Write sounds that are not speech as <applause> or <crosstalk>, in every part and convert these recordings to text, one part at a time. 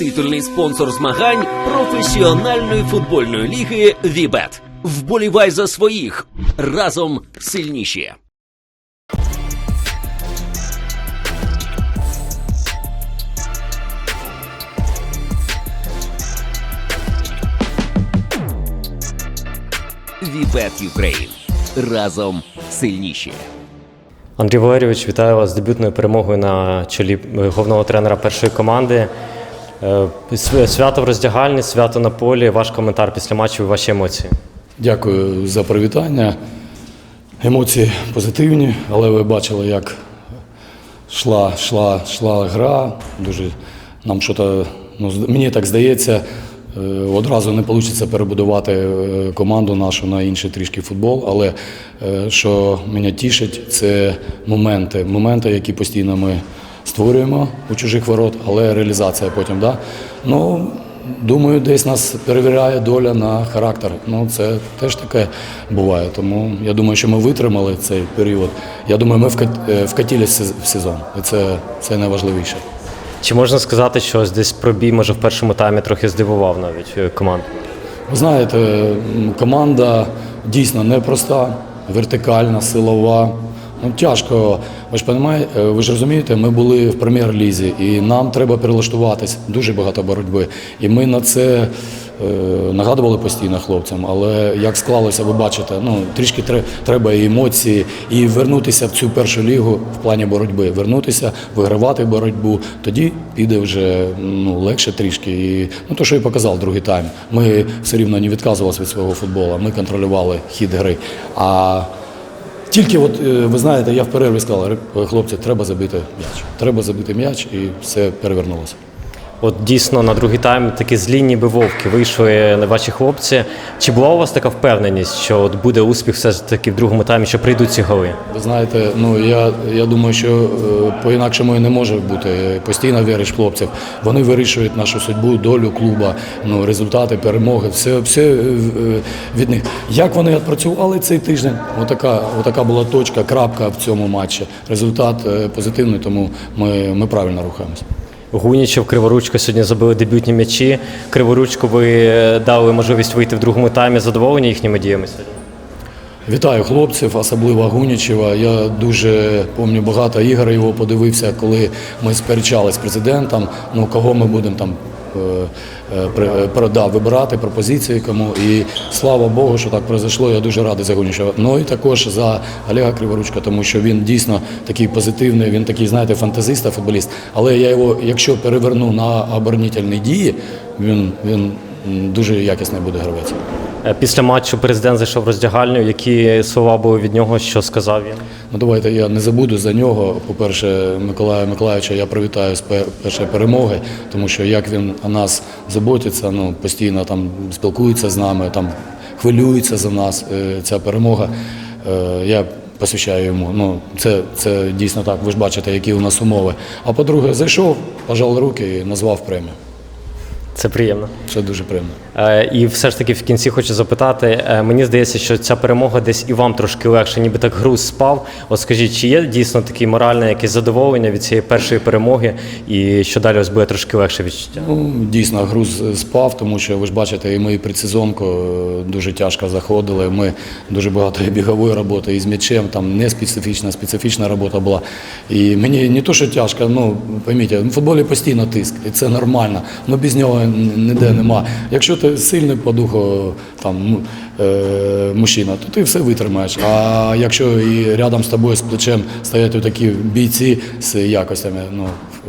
титульний спонсор змагань професіональної футбольної ліги Вібет. Вболівай за своїх разом сильніші. Вібет Юкрейн. Разом сильніші. Андрій Валерійович, вітаю вас з дебютною перемогою на чолі головного тренера першої команди. Е, св- Свято в роздягальні, свято на полі. Ваш коментар після матчу і ваші емоції. Дякую за привітання. Емоції позитивні, але ви бачили, як йшла, йшла, йшла гра. Дуже нам що то, ну, мені так здається, е, одразу не вийде перебудувати е, команду нашу на інший трішки футбол. Але що мене тішить, це моменти, моменти, які постійно ми створюємо у чужих ворот, але реалізація потім. Да? Ну, Думаю, десь нас перевіряє доля на характер. Ну, це теж таке буває. Тому я думаю, що ми витримали цей період. Я думаю, ми вкат- е, в сезон. І це, це найважливіше. Чи можна сказати, що ось десь пробій, може, в першому таймі трохи здивував навіть е, команду? Ви знаєте, команда дійсно непроста, вертикальна, силова. Ну, тяжко. Ви ж понімаєте, ви ж розумієте, ми були в прем'єр-лізі, і нам треба перелаштуватись. Дуже багато боротьби. І ми на це е, нагадували постійно хлопцям. Але як склалося, ви бачите, ну трішки тре- треба і емоції, і вернутися в цю першу лігу в плані боротьби. Вернутися, вигравати боротьбу. Тоді піде вже ну, легше трішки. І ну, то, що і показав другий тайм. Ми все рівно не відказувалися від свого футболу. Ми контролювали хід гри. А тільки от е, ви знаєте, я в перерві сказав, хлопці, треба забити м'яч. Треба забити м'яч, і все перевернулося. От дійсно на другий тайм такі злі ніби вовки вийшли на ваші хлопці. Чи була у вас така впевненість, що от буде успіх все ж таки в другому таймі, що прийдуть ці голи? Ви знаєте, ну я, я думаю, що е, по-інакшому не може бути. Постійно віриш хлопців. Вони вирішують нашу судьбу, долю клуба, ну, результати, перемоги, все, все е, від них. Як вони відпрацювали цей тиждень? Отака, отака була точка, крапка в цьому матчі. Результат е, позитивний, тому ми, ми правильно рухаємося. Гунічев, Криворучко сьогодні забили дебютні м'ячі. Криворучко ви е, дали можливість вийти в другому таймі задоволені їхніми діями сьогодні? Вітаю хлопців, особливо Гунічева. Я дуже пам'ятаю багато ігор його подивився, коли ми сперечали з президентом. Ну кого ми будемо там е, е, при- е, вибирати пропозиції кому. І слава Богу, що так произошло. Я дуже радий за Гунічева. Ну і також за Олега Криворучка, тому що він дійсно такий позитивний, він такий, знаєте, фантазист, футболіст. Але я його, якщо переверну на оборонительні дії, він, він дуже якісний буде гравець. Після матчу президент зайшов роздягальню. Які слова були від нього, що сказав він? Ну давайте я не забуду за нього. По-перше, Миколая Миколаївича я привітаю з першої перемоги, тому що як він о нас заботиться, ну постійно там спілкується з нами, там хвилюється за нас. е, Ця перемога. Е, Я посвящаю йому. Ну це, це дійсно так. Ви ж бачите, які у нас умови. А по-друге, зайшов, пожав руки і назвав премію. Це приємно. Це дуже приємно. Е, І все ж таки в кінці хочу запитати. е, Мені здається, що ця перемога десь і вам трошки легше, ніби так груз спав. От скажіть, чи є дійсно таке моральне якесь задоволення від цієї першої перемоги, і що далі ось буде трошки легше відчуття? Ну, дійсно, груз спав, тому що ви ж бачите, і ми предсезонку е, дуже тяжко заходили. Ми дуже багато і бігової роботи, і з м'ячем, там не специфічна, специфічна робота була. І мені не то, що тяжко, ну пойміть, в футболі постійно тиск, і це нормально. Ну без нього ніде нема. Якщо ти сильний по духу там, ну, е, мужчина, то ти все витримаєш. А якщо і рядом з тобою з плечем стоять такі бійці з якостями, ну,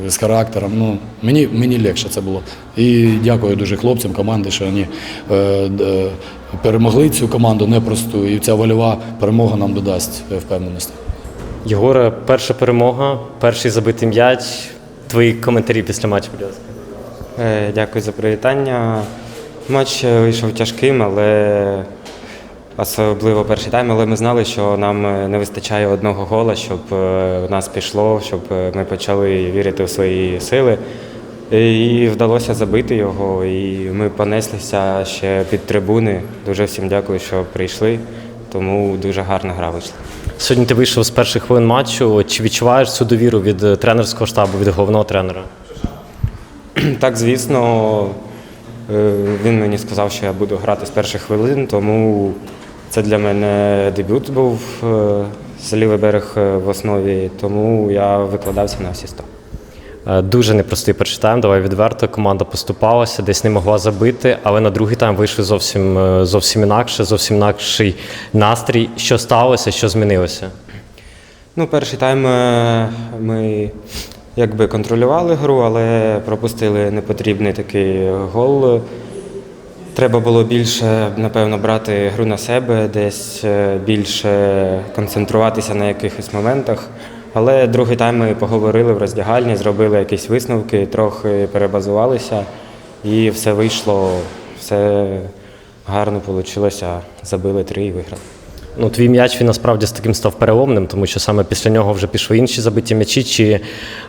з характером, ну, мені, мені легше це було. І дякую дуже хлопцям команди, що вони е, перемогли цю команду непросту, і ця вольова перемога нам додасть е, впевненості. Єгоре, перша перемога, перший забитий м'яч. Твої коментарі після матчу, будь ласка. Е, Дякую за привітання. Матч е, вийшов тяжким, але особливо перший тайм, але ми знали, що нам е, не вистачає одного гола, щоб в нас пішло, щоб ми почали вірити в свої сили. І вдалося забити його, і ми понеслися ще під трибуни. Дуже всім дякую, що прийшли. Тому дуже гарна гра вийшла. Сьогодні ти вийшов з перших хвилин матчу. Чи відчуваєш цю довіру від тренерського штабу, від головного тренера? <clears throat> Так, звісно, е, він мені сказав, що я буду грати з перших хвилин, тому це для мене дебют був е, з лівий берег е, в основі, тому я викладався на всі 100. Е, Дуже непростий перший тайм, давай відверто. Команда поступалася, десь не могла забити, але на другий тайм вийшли зовсім, зовсім інакше, зовсім інакший настрій. Що сталося, що змінилося? Ну, перший тайм ми якби контролювали гру, але пропустили непотрібний такий гол. Треба було більше, напевно, брати гру на себе, десь е, більше концентруватися на якихось моментах. Але другий тайм ми поговорили в роздягальні, зробили якісь висновки, трохи перебазувалися, і все вийшло, все гарно вийшло. Забили три і виграли. Ну, твій м'яч він насправді з таким став переломним, тому що саме після нього вже пішли інші забиті м'ячі. Чи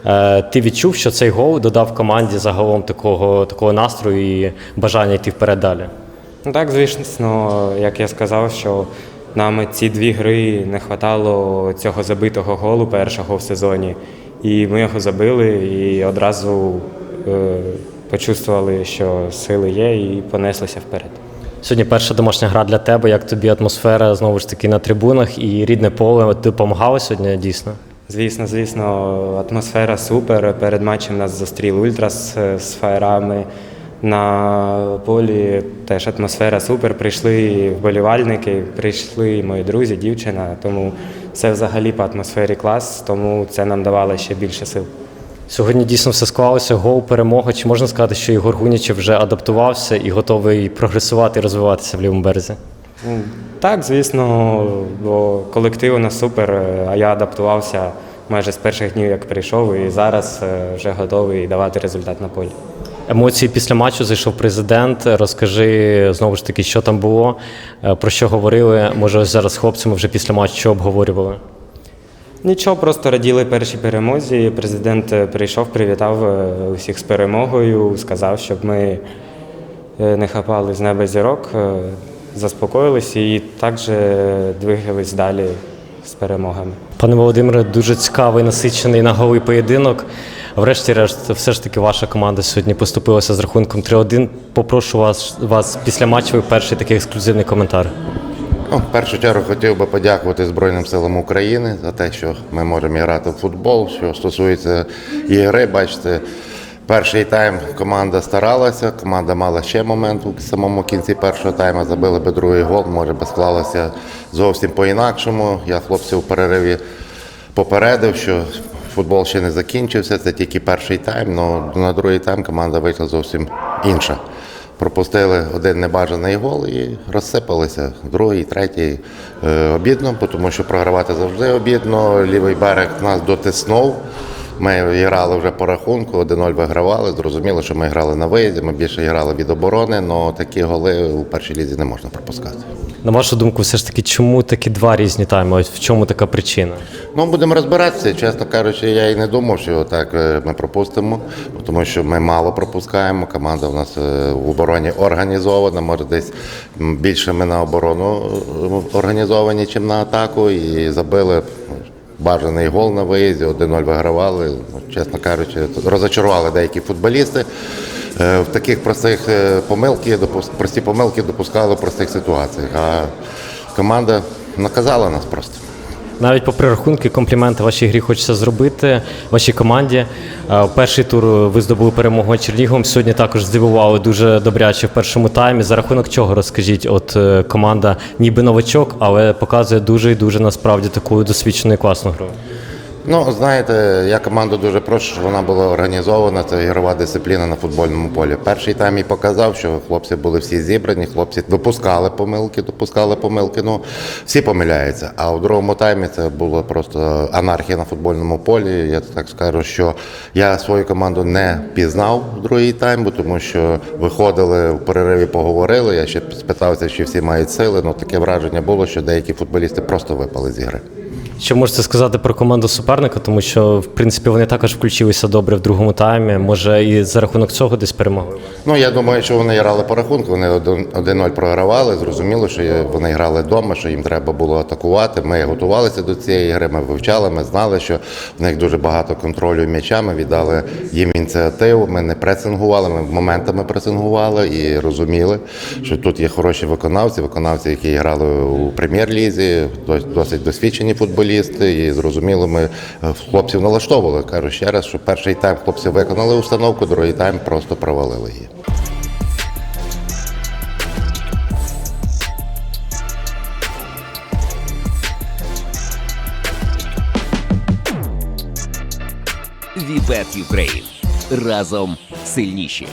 е, ти відчув, що цей гол додав команді загалом такого, такого настрою і бажання йти вперед далі? Ну так, звісно, як я сказав, що нам ці дві гри не вистачало цього забитого голу першого в сезоні. І ми його забили і одразу е, почувствували, що сили є, і понеслися вперед. Сьогодні перша домашня гра для тебе. Як тобі атмосфера знову ж таки на трибунах і рідне поле допомагало сьогодні дійсно? Звісно, звісно, атмосфера супер. Перед матчем нас зустріли ультрас з фаєрами. На полі теж атмосфера супер. Прийшли вболівальники, прийшли мої друзі, дівчина. Тому все взагалі по атмосфері клас, тому це нам давало ще більше сил. Сьогодні дійсно все склалося. Гол, перемога. Чи можна сказати, що Ігор Гунічев вже адаптувався і готовий прогресувати і розвиватися в лівому березі? Так, звісно, бо колектив у нас супер, е, а я адаптувався майже з перших днів, як прийшов, і зараз е, вже готовий давати результат на полі. Емоції після матчу зайшов президент. Розкажи знову ж таки, що там було, е, про що говорили. Може, зараз хлопцями вже після матчу обговорювали. Нічого, просто раділи першій перемозі. Президент е, прийшов, привітав е, усіх з перемогою, сказав, щоб ми е, не хапали з неба зірок, заспокоїлися і також двигались далі з перемогами. Пане Володимире, дуже цікавий, насичений на голий поєдинок. Врешті-решт, все ж таки, ваша команда сьогодні поступилася з рахунком 3-1. Попрошу вас, вас після матчу перший такий ексклюзивний коментар. Ну, в першу чергу хотів би подякувати Збройним силам України за те, що ми можемо грати в футбол. Що стосується ігри, бачите, перший тайм команда старалася, команда мала ще момент у самому кінці першого тайму, забили би другий гол, може би склалося зовсім по-інакшому. Я хлопців у перериві попередив, що футбол ще не закінчився, це тільки перший тайм, але на другий тайм команда вийшла зовсім інша. Пропустили один небажаний гол і розсипалися. Другий, третій е, обідно, тому що програвати завжди обідно. Лівий берег нас дотиснув. Ми грали вже по рахунку, 1-0 вигравали. Зрозуміло, що ми грали на виїзді, ми більше грали від оборони, але такі голи у першій лізі не можна пропускати. На вашу думку, все ж таки, чому такі два різні тайми? Ось в чому така причина? Ну, будемо розбиратися. Чесно кажучи, я і не думав, що так е, ми пропустимо, тому що ми мало пропускаємо. Команда у нас е, в обороні організована. Може, десь більше ми на оборону е, організовані, ніж на атаку. І забили бажаний гол на виїзді, 1-0 вигравали. Ну, Чесно кажучи, розочарували деякі футболісти. Е, В таких простих е, помилки, прості помилки допускали в простих ситуаціях. А команда наказала нас просто. Навіть попри рахунки, компліменти вашій грі хочеться зробити вашій команді. Е, Перший тур ви здобули перемогу Чернігом. Сьогодні також здивували дуже добряче в першому таймі. За рахунок чого розкажіть? От е, команда ніби новачок, але показує дуже і дуже насправді таку досвідчену і класну гру. Ну, знаєте, я команду дуже прошу, щоб вона була організована. Це ігрова дисципліна на футбольному полі. Перший тайм і показав, що хлопці були всі зібрані, хлопці допускали помилки, допускали помилки. Ну, всі помиляються. А у другому таймі це було просто анархія на футбольному полі. Я так скажу, що я свою команду не пізнав в другий тайм, бо тому що виходили в перериві, поговорили. Я ще спитався, чи всі мають сили. Ну таке враження було, що деякі футболісти просто випали з ігри. Що можете сказати про команду суперника, тому що в принципі вони також включилися добре в другому таймі. Може, і за рахунок цього десь перемогли. Ну я думаю, що вони грали по рахунку. Вони 1-0 програвали. Зрозуміло, що вони грали вдома, що їм треба було атакувати. Ми готувалися до цієї гри. Ми вивчали. Ми знали, що в них дуже багато контролю м'яча. Ми віддали їм ініціативу. Ми не пресингували. Ми моментами пресингували і розуміли, що тут є хороші виконавці, виконавці, які грали у прем'єр-лізі, дос- досить досвідчені футболісти. І зрозуміло, ми е, хлопців налаштовували. Кажу ще раз, що перший тайм хлопці виконали установку, другий тайм просто провалили її. Вібет Юкрейн. Разом сильніші.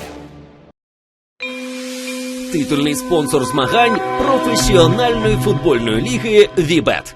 Титульний спонсор змагань професіональної футбольної ліги Вібет.